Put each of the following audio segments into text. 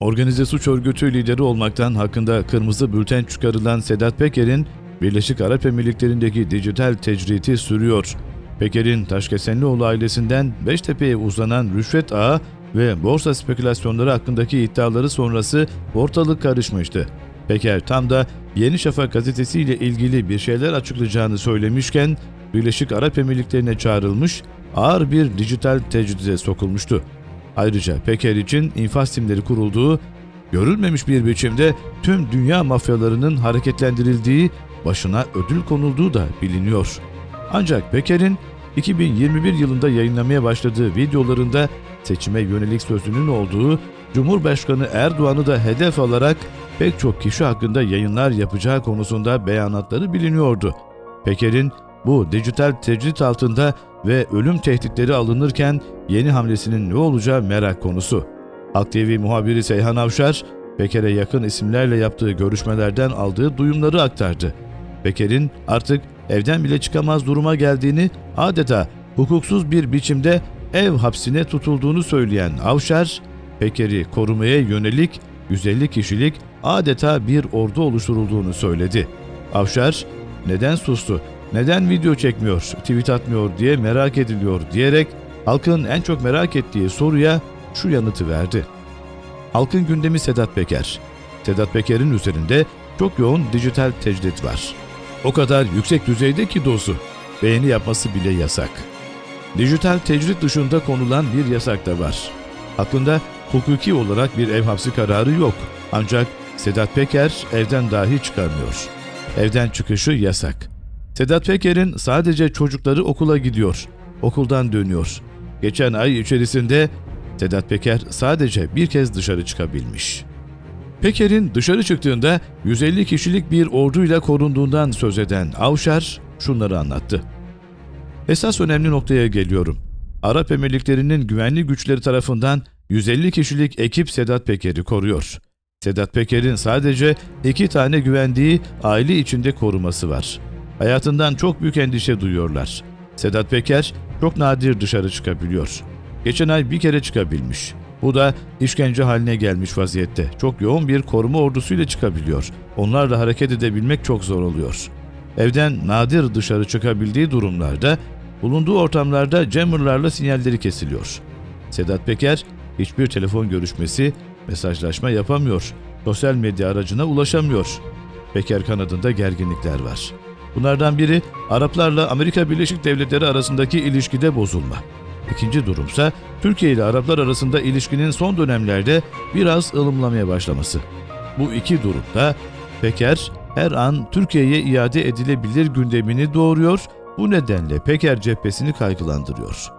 Organize suç örgütü lideri olmaktan hakkında kırmızı bülten çıkarılan Sedat Peker'in Birleşik Arap Emirlikleri'ndeki dijital tecriti sürüyor. Peker'in Taşkesenlioğlu ailesinden Beştepe'ye uzanan rüşvet ağı ve borsa spekülasyonları hakkındaki iddiaları sonrası ortalık karışmıştı. Peker tam da Yeni Şafak gazetesiyle ilgili bir şeyler açıklayacağını söylemişken Birleşik Arap Emirlikleri'ne çağrılmış, ağır bir dijital tecride sokulmuştu. Ayrıca Peker için infaz timleri kurulduğu, görülmemiş bir biçimde tüm dünya mafyalarının hareketlendirildiği, başına ödül konulduğu da biliniyor. Ancak Peker'in 2021 yılında yayınlamaya başladığı videolarında seçime yönelik sözünün olduğu, Cumhurbaşkanı Erdoğan'ı da hedef alarak pek çok kişi hakkında yayınlar yapacağı konusunda beyanatları biliniyordu. Peker'in bu dijital tecrit altında ve ölüm tehditleri alınırken yeni hamlesinin ne olacağı merak konusu. Halk TV muhabiri Seyhan Avşar, Peker'e yakın isimlerle yaptığı görüşmelerden aldığı duyumları aktardı. Peker'in artık evden bile çıkamaz duruma geldiğini, adeta hukuksuz bir biçimde ev hapsine tutulduğunu söyleyen Avşar, Peker'i korumaya yönelik 150 kişilik adeta bir ordu oluşturulduğunu söyledi. Avşar, neden sustu, neden video çekmiyor, tweet atmıyor diye merak ediliyor diyerek halkın en çok merak ettiği soruya şu yanıtı verdi. Halkın gündemi Sedat Peker. Sedat Peker'in üzerinde çok yoğun dijital tecrit var. O kadar yüksek düzeyde ki dozu. Beğeni yapması bile yasak. Dijital tecrit dışında konulan bir yasak da var. Hakkında hukuki olarak bir ev hapsi kararı yok. Ancak Sedat Peker evden dahi çıkamıyor. Evden çıkışı yasak. Sedat Peker'in sadece çocukları okula gidiyor. Okuldan dönüyor. Geçen ay içerisinde Sedat Peker sadece bir kez dışarı çıkabilmiş. Peker'in dışarı çıktığında 150 kişilik bir orduyla korunduğundan söz eden Avşar şunları anlattı. Esas önemli noktaya geliyorum. Arap Emirlikleri'nin güvenlik güçleri tarafından 150 kişilik ekip Sedat Peker'i koruyor. Sedat Peker'in sadece iki tane güvendiği aile içinde koruması var. Hayatından çok büyük endişe duyuyorlar. Sedat Peker çok nadir dışarı çıkabiliyor. Geçen ay bir kere çıkabilmiş. Bu da işkence haline gelmiş vaziyette. Çok yoğun bir koruma ordusuyla çıkabiliyor. Onlarla hareket edebilmek çok zor oluyor. Evden nadir dışarı çıkabildiği durumlarda bulunduğu ortamlarda jammerlarla sinyalleri kesiliyor. Sedat Peker hiçbir telefon görüşmesi, mesajlaşma yapamıyor. Sosyal medya aracına ulaşamıyor. Peker kanadında gerginlikler var. Bunlardan biri Araplarla Amerika Birleşik Devletleri arasındaki ilişkide bozulma. İkinci durumsa Türkiye ile Araplar arasında ilişkinin son dönemlerde biraz ılımlamaya başlaması. Bu iki durumda Peker her an Türkiye'ye iade edilebilir gündemini doğuruyor, bu nedenle Peker cephesini kaygılandırıyor.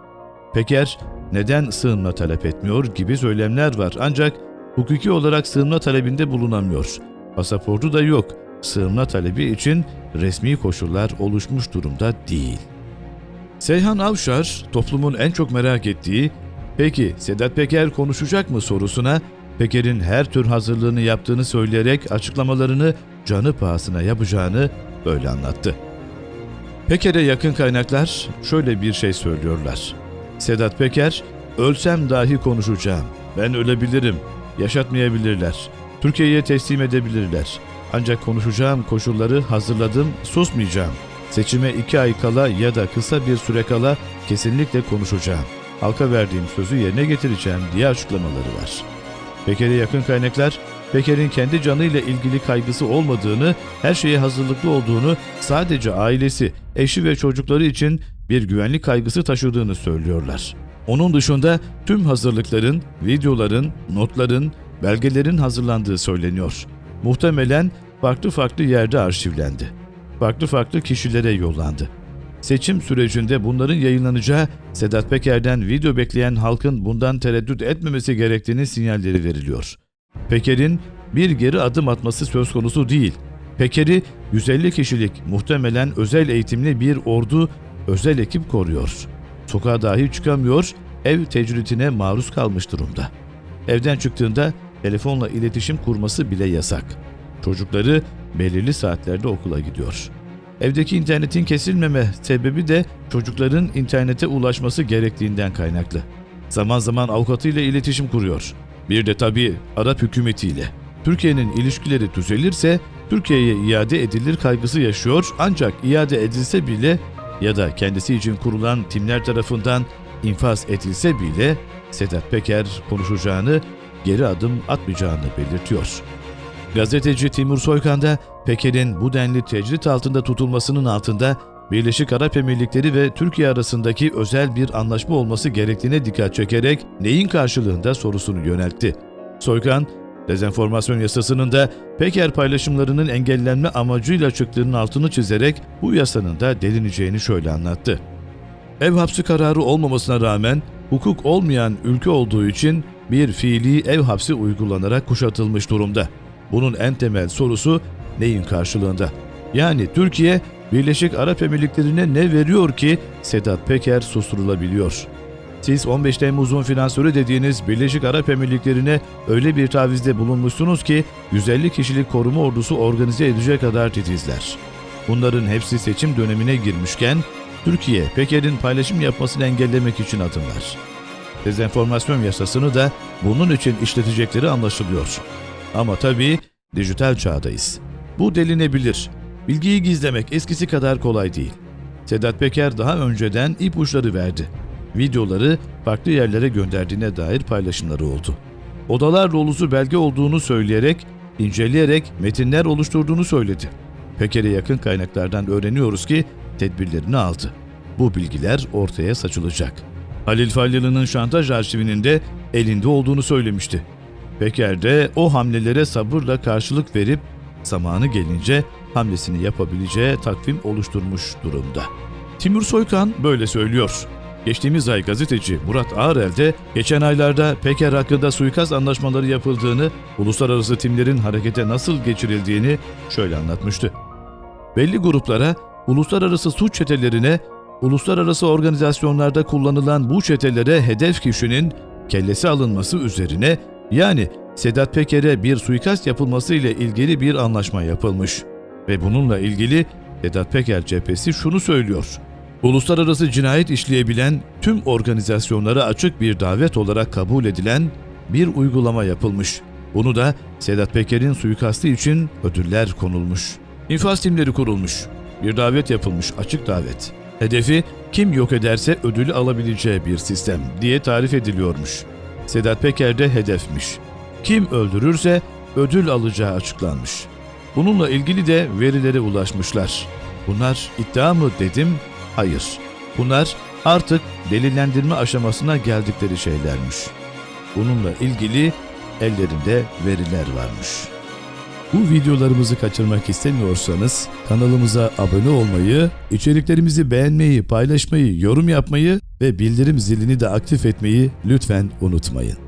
Peker neden sığınma talep etmiyor gibi söylemler var ancak hukuki olarak sığınma talebinde bulunamıyor. Pasaportu da yok. Sığınma talebi için resmi koşullar oluşmuş durumda değil. Seyhan Avşar, toplumun en çok merak ettiği, peki Sedat Peker konuşacak mı sorusuna, Peker'in her tür hazırlığını yaptığını söyleyerek açıklamalarını canı pahasına yapacağını böyle anlattı. Peker'e yakın kaynaklar şöyle bir şey söylüyorlar. Sedat Peker, ölsem dahi konuşacağım. Ben ölebilirim. Yaşatmayabilirler. Türkiye'ye teslim edebilirler. Ancak konuşacağım koşulları hazırladım, susmayacağım. Seçime iki ay kala ya da kısa bir süre kala kesinlikle konuşacağım. Halka verdiğim sözü yerine getireceğim diye açıklamaları var. Peker'e yakın kaynaklar, Peker'in kendi canıyla ilgili kaygısı olmadığını, her şeye hazırlıklı olduğunu, sadece ailesi, eşi ve çocukları için bir güvenlik kaygısı taşıdığını söylüyorlar. Onun dışında tüm hazırlıkların, videoların, notların, belgelerin hazırlandığı söyleniyor. Muhtemelen farklı farklı yerde arşivlendi. Farklı farklı kişilere yollandı. Seçim sürecinde bunların yayınlanacağı Sedat Peker'den video bekleyen halkın bundan tereddüt etmemesi gerektiğini sinyalleri veriliyor. Peker'in bir geri adım atması söz konusu değil. Peker'i 150 kişilik muhtemelen özel eğitimli bir ordu, özel ekip koruyor. Sokağa dahi çıkamıyor, ev tecritine maruz kalmış durumda. Evden çıktığında telefonla iletişim kurması bile yasak. Çocukları belirli saatlerde okula gidiyor. Evdeki internetin kesilmeme sebebi de çocukların internete ulaşması gerektiğinden kaynaklı. Zaman zaman avukatıyla iletişim kuruyor. Bir de tabii Arap hükümetiyle. Türkiye'nin ilişkileri düzelirse Türkiye'ye iade edilir kaygısı yaşıyor ancak iade edilse bile ya da kendisi için kurulan timler tarafından infaz edilse bile Sedat Peker konuşacağını, geri adım atmayacağını belirtiyor. Gazeteci Timur Soykan da Peker'in bu denli tecrit altında tutulmasının altında Birleşik Arap Emirlikleri ve Türkiye arasındaki özel bir anlaşma olması gerektiğine dikkat çekerek neyin karşılığında sorusunu yöneltti. Soykan, dezenformasyon yasasının da Peker paylaşımlarının engellenme amacıyla çıktığının altını çizerek bu yasanın da delineceğini şöyle anlattı. Ev hapsi kararı olmamasına rağmen hukuk olmayan ülke olduğu için bir fiili ev hapsi uygulanarak kuşatılmış durumda. Bunun en temel sorusu neyin karşılığında? Yani Türkiye Birleşik Arap Emirlikleri'ne ne veriyor ki Sedat Peker susturulabiliyor? Siz 15 Temmuz'un finansörü dediğiniz Birleşik Arap Emirlikleri'ne öyle bir tavizde bulunmuşsunuz ki 150 kişilik koruma ordusu organize edecek kadar titizler. Bunların hepsi seçim dönemine girmişken Türkiye Peker'in paylaşım yapmasını engellemek için adımlar. Dezenformasyon yasasını da bunun için işletecekleri anlaşılıyor. Ama tabii dijital çağdayız. Bu delinebilir. Bilgiyi gizlemek eskisi kadar kolay değil. Sedat Peker daha önceden ipuçları verdi. Videoları farklı yerlere gönderdiğine dair paylaşımları oldu. Odalar dolusu belge olduğunu söyleyerek, inceleyerek metinler oluşturduğunu söyledi. Peker'e yakın kaynaklardan öğreniyoruz ki tedbirlerini aldı. Bu bilgiler ortaya saçılacak. Halil Falyalı'nın şantaj arşivinin de elinde olduğunu söylemişti. Peker de o hamlelere sabırla karşılık verip zamanı gelince hamlesini yapabileceği takvim oluşturmuş durumda. Timur Soykan böyle söylüyor. Geçtiğimiz ay gazeteci Murat Ağrel de geçen aylarda Peker hakkında suikast anlaşmaları yapıldığını, uluslararası timlerin harekete nasıl geçirildiğini şöyle anlatmıştı. Belli gruplara, uluslararası suç çetelerine, uluslararası organizasyonlarda kullanılan bu çetelere hedef kişinin kellesi alınması üzerine yani Sedat Peker'e bir suikast yapılması ile ilgili bir anlaşma yapılmış. Ve bununla ilgili Sedat Peker cephesi şunu söylüyor. Uluslararası cinayet işleyebilen tüm organizasyonlara açık bir davet olarak kabul edilen bir uygulama yapılmış. Bunu da Sedat Peker'in suikastı için ödüller konulmuş. İnfaz timleri kurulmuş. Bir davet yapılmış, açık davet. Hedefi kim yok ederse ödülü alabileceği bir sistem diye tarif ediliyormuş. Sedat Peker de hedefmiş. Kim öldürürse ödül alacağı açıklanmış. Bununla ilgili de verilere ulaşmışlar. Bunlar iddia mı dedim? Hayır. Bunlar artık delillendirme aşamasına geldikleri şeylermiş. Bununla ilgili ellerinde veriler varmış. Bu videolarımızı kaçırmak istemiyorsanız kanalımıza abone olmayı, içeriklerimizi beğenmeyi, paylaşmayı, yorum yapmayı ve bildirim zilini de aktif etmeyi lütfen unutmayın.